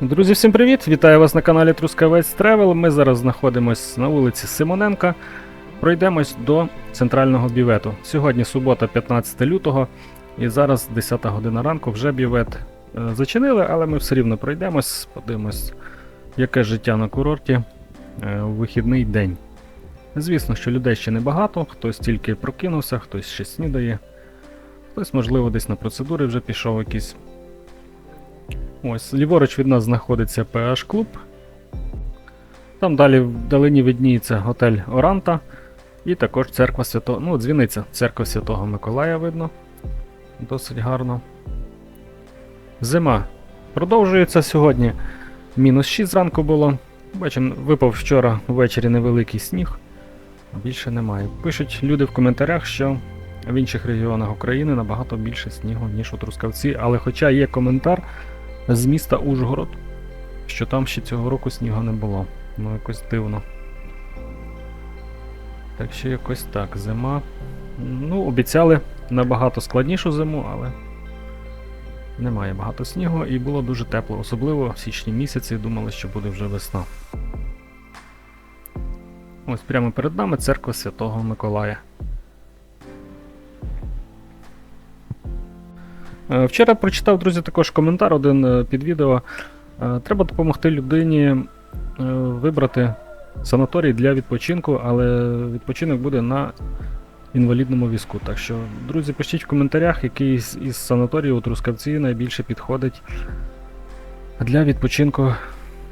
Друзі, всім привіт! Вітаю вас на каналі Трускавець Тревел. Ми зараз знаходимося на вулиці Симоненка. Пройдемось до центрального бювету. Сьогодні субота, 15 лютого, і зараз 10 година ранку вже бювет е, зачинили, але ми все рівно пройдемось, подивимось, яке життя на курорті е, у вихідний день. Звісно, що людей ще небагато, хтось тільки прокинувся, хтось ще снідає, хтось, можливо, десь на процедури вже пішов якийсь. Ось, ліворуч від нас знаходиться PH клуб. Там далі вдалині видніється готель Оранта. І також церква Святого. Ну, дзвіниця церква Святого Миколая видно. Досить гарно. Зима. Продовжується сьогодні. Мінус 6 зранку було. Бачимо, випав вчора ввечері невеликий сніг. Більше немає. Пишуть люди в коментарях, що в інших регіонах України набагато більше снігу, ніж у Трускавці. Але хоча є коментар з міста Ужгород, що там ще цього року снігу не було. Ну, якось дивно. Так що якось так, зима. Ну, обіцяли набагато складнішу зиму, але немає багато снігу і було дуже тепло, особливо в січні місяці думали, що буде вже весна. Ось прямо перед нами церква Святого Миколая. Вчора прочитав, друзі, також коментар один е, під відео. Е, Треба допомогти людині е, вибрати санаторій для відпочинку, але відпочинок буде на інвалідному візку. Так що, друзі, пишіть в коментарях, який із санаторіїв у Трускавці найбільше підходить для відпочинку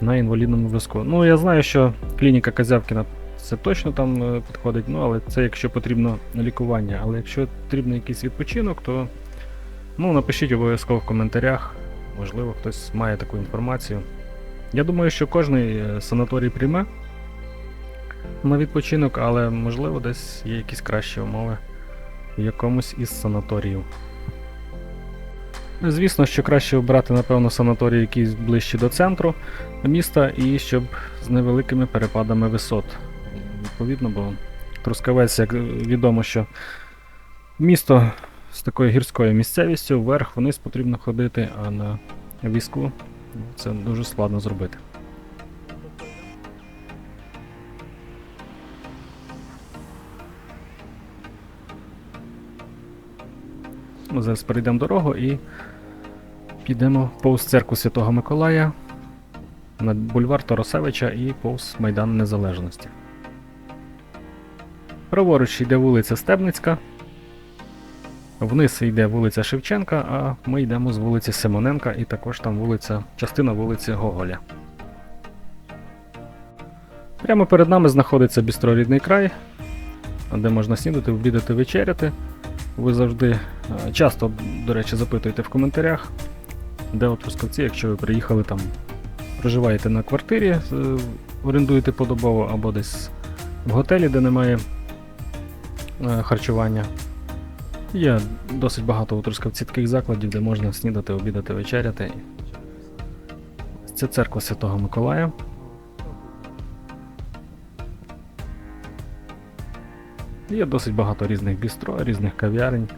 на інвалідному візку. Ну, я знаю, що клініка Казявкіна це точно там е, підходить, ну але це якщо потрібно лікування. Але якщо потрібен якийсь відпочинок, то Ну, напишіть обов'язково в коментарях. Можливо, хтось має таку інформацію. Я думаю, що е, санаторій прийме на відпочинок, але можливо десь є якісь кращі умови в якомусь із санаторіїв. Звісно, що краще обрати, напевно, санаторій якийсь ближче до центру міста і щоб з невеликими перепадами висот. Відповідно, бо Трускавець, як відомо, що місто з такою гірською місцевістю, вверх вниз потрібно ходити, а на візку це дуже складно зробити. Зараз перейдемо дорогу і підемо повз церкву Святого Миколая на бульвар Торосевича і повз Майдан Незалежності. Праворуч йде вулиця Стебницька. Вниз йде вулиця Шевченка, а ми йдемо з вулиці Симоненка і також там вулиця, частина вулиці Гоголя. Прямо перед нами знаходиться бістро рідний край, де можна снідати, обідати, вечеряти. Ви завжди е, часто, до речі, запитуєте в коментарях, де от Трускавці, якщо ви приїхали там, проживаєте на квартирі, е, орендуєте подобово або десь в готелі, де немає е, харчування. Є досить багато у Трускавці таких закладів, де можна снідати, обідати, вечеряти. Це церква Святого Миколая. Є досить багато різних бістро, різних кав'ярень.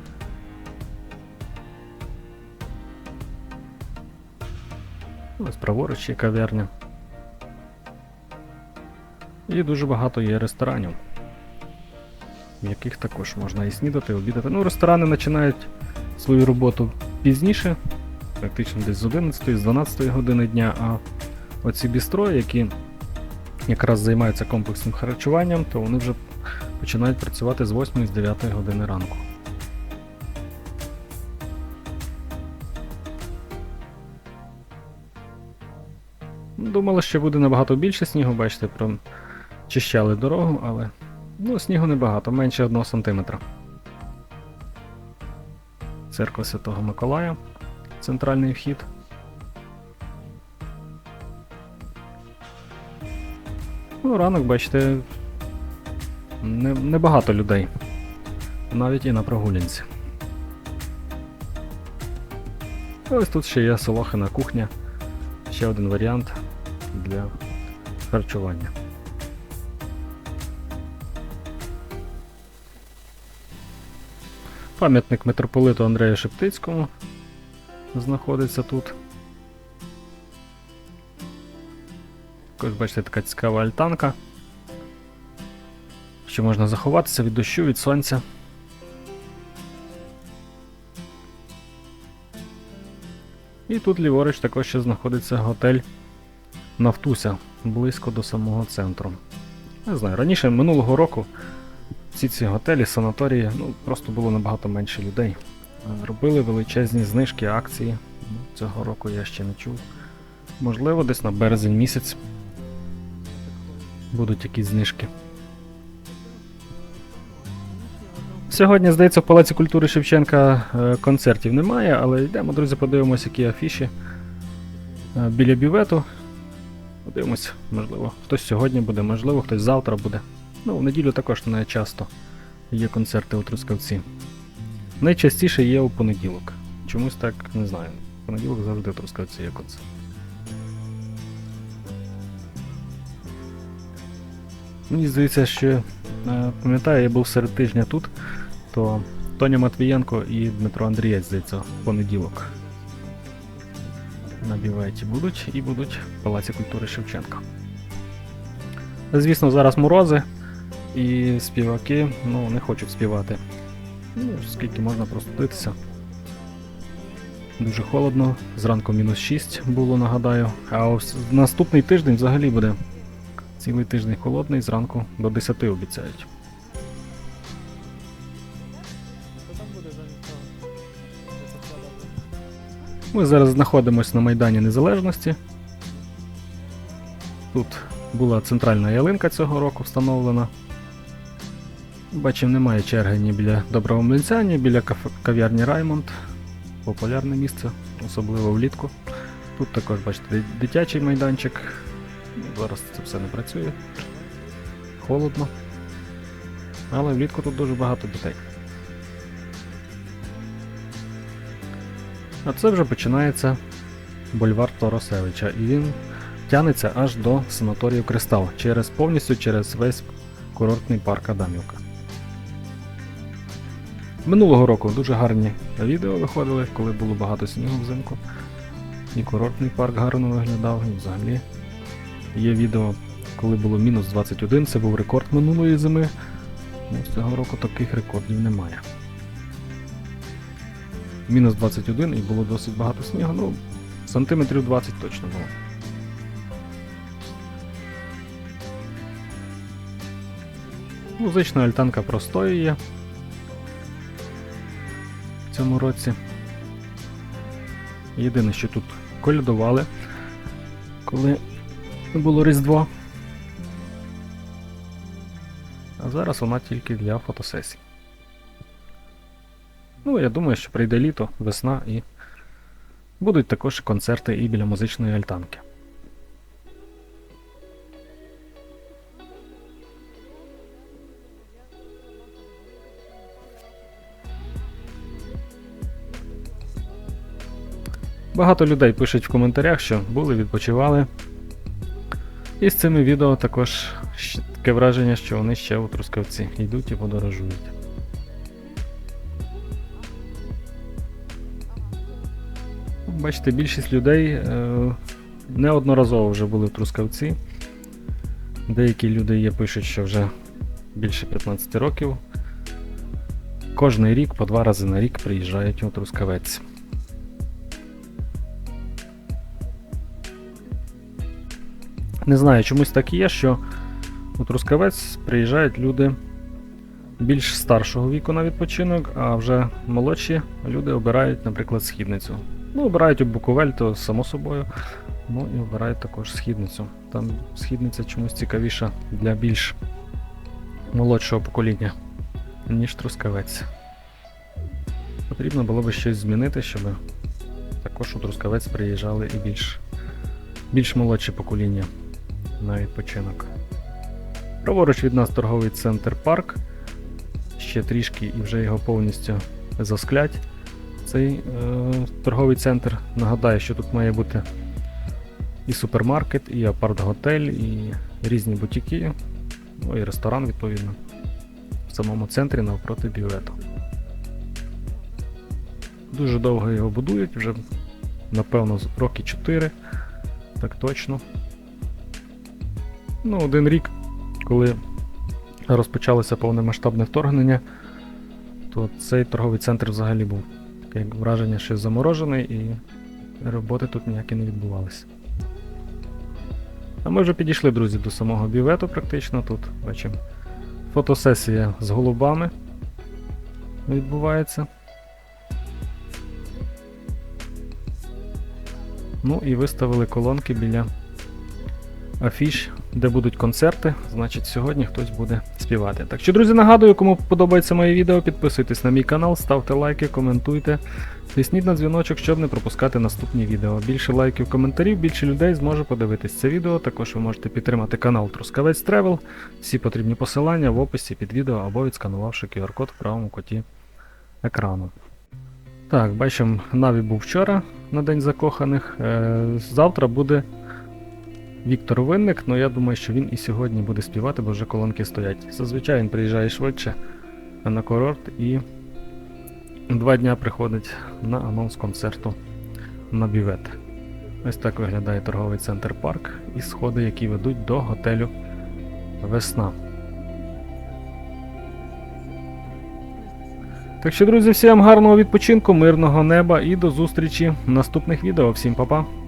Ось праворуч є кав'ярня. І дуже багато є ресторанів в яких також можна і снідати, обідати. Ну, ресторани починають свою роботу пізніше, практично десь з 11 з 12 години дня, а оці бістро, які якраз займаються комплексним харчуванням, то вони вже починають працювати з 8 з 9 години ранку. Думали, що буде набагато більше снігу, бачите, прочищали дорогу, але Ну, снігу небагато, менше 1 см. Церква Святого Миколая. Центральний вхід. Ну, ранок, бачите, не- небагато людей. Навіть і на прогулянці. Ось тут ще є Солохина кухня. Ще один варіант для харчування. Пам'ятник митрополиту Андрею Шептицькому знаходиться тут. Також бачите, така цікава альтанка. Що можна заховатися від дощу, від сонця. І тут ліворуч також ще знаходиться готель Нафтуся, близько до самого центру. Не знаю, раніше минулого року всі ці готелі, санаторії, ну просто було набагато менше людей. Е, Робили величезні знижки, акції. Ну, Цього року я ще не чув. Можливо, десь на березень місяць будуть якісь знижки. Сьогодні, здається, в Палаці культури Шевченка е, концертів немає, але йдемо, друзі, подивимося, які афіші е, біля бювету. Подивимось, можливо, хтось сьогодні буде, можливо, хтось завтра буде. Ну, в неділю також не часто є концерти у Трускавці. Найчастіше є у понеділок. Чомусь так не знаю. В понеділок завжди у Трускавці є концерт. Мені здається, що е, пам'ятаю, я був серед тижня тут, то Тоня Матвієнко і Дмитро Андрієць, здається, в понеділок. На бюветі будуть і будуть в Палаці культури Шевченка. Звісно, зараз морози, і співаки ну, не хочуть співати. Ну, скільки можна простудитися. Дуже холодно, зранку мінус 6 було, нагадаю. А ось наступний тиждень взагалі буде цілий тиждень холодний, зранку до 10 обіцяють. Ми зараз знаходимося на Майдані Незалежності. Тут була центральна ялинка цього року встановлена. Бачимо, немає черги ні біля Доброго Млинця, ні біля кав'ярні Раймонд. Популярне місце, особливо влітку. Тут також, бачите, дитячий майданчик. Зараз це все не працює. Холодно. Але влітку тут дуже багато дітей. А це вже починається бульвар Торосевича, і він тягнеться аж до санаторію Кристал через повністю через весь курортний парк Адамівка. Минулого року дуже гарні відео виходили, коли було багато снігу взимку. І курортний парк гарно виглядав, і взагалі є відео, коли було мінус 21, це був рекорд минулої зими. Ну, з цього року таких рекордів немає. Мінус 21 і було досить багато снігу, ну, сантиметрів 20 точно було. Музична альтанка простої є цьому році. Єдине, що тут колядували, коли було Різдво. А зараз вона тільки для фотосесій. Ну, я думаю, що прийде літо, весна і будуть також концерти і біля музичної альтанки. Багато людей пишуть в коментарях, що були, відпочивали. І з цими відео також таке враження, що вони ще у Трускавці йдуть і подорожують. Бачите, більшість людей е, неодноразово вже були в Трускавці. Деякі люди є пишуть, що вже більше 15 років. Кожний рік по два рази на рік приїжджають у Трускавець. Не знаю, чомусь так є, що у Трускавець приїжджають люди більш старшого віку на відпочинок, а вже молодші люди обирають, наприклад, східницю. Ну, обирають у Буковель, то само собою. Ну і обирають також східницю. Там східниця чомусь цікавіша для більш молодшого покоління, ніж Трускавець. Потрібно було би щось змінити, щоб також у Трускавець приїжджали і більш, більш молодші покоління на відпочинок. Праворуч від нас торговий центр парк. Ще трішки і вже його повністю засклять. Цей е, торговий центр. Нагадаю, що тут має бути і супермаркет, і апарт-готель, і різні бутіки, ну і ресторан, відповідно. В самому центрі навпроти бювету. Дуже довго його будують, вже напевно роки 4, так точно. Ну, один рік, коли розпочалося повномасштабне вторгнення, то цей торговий центр взагалі був таке як враження, що заморожений і роботи тут ніякі не відбувалися. А ми вже підійшли, друзі, до самого бювету практично. Тут бачимо фотосесія з голубами відбувається. Ну і виставили колонки біля афіш, де будуть концерти. Значить, сьогодні хтось буде співати. Так що, друзі, нагадую, кому подобається моє відео, підписуйтесь на мій канал, ставте лайки, коментуйте. Тисніть на дзвіночок, щоб не пропускати наступні відео. Більше лайків, коментарів, більше людей зможе подивитись це відео. Також ви можете підтримати канал Трускавець Тревел. Всі потрібні посилання в описі під відео або відсканувавши QR-код в правому куті екрану. Так, бачимо, Наві був вчора на День закоханих. Е, завтра буде Віктор Винник, але я думаю, що він і сьогодні буде співати, бо вже колонки стоять. Зазвичай він приїжджає швидше на курорт і два дня приходить на анонс концерту на бювет. Ось так виглядає торговий центр парк і сходи, які ведуть до готелю Весна. Так що, друзі, всім гарного відпочинку, мирного неба і до зустрічі в наступних відео. Всім па-па!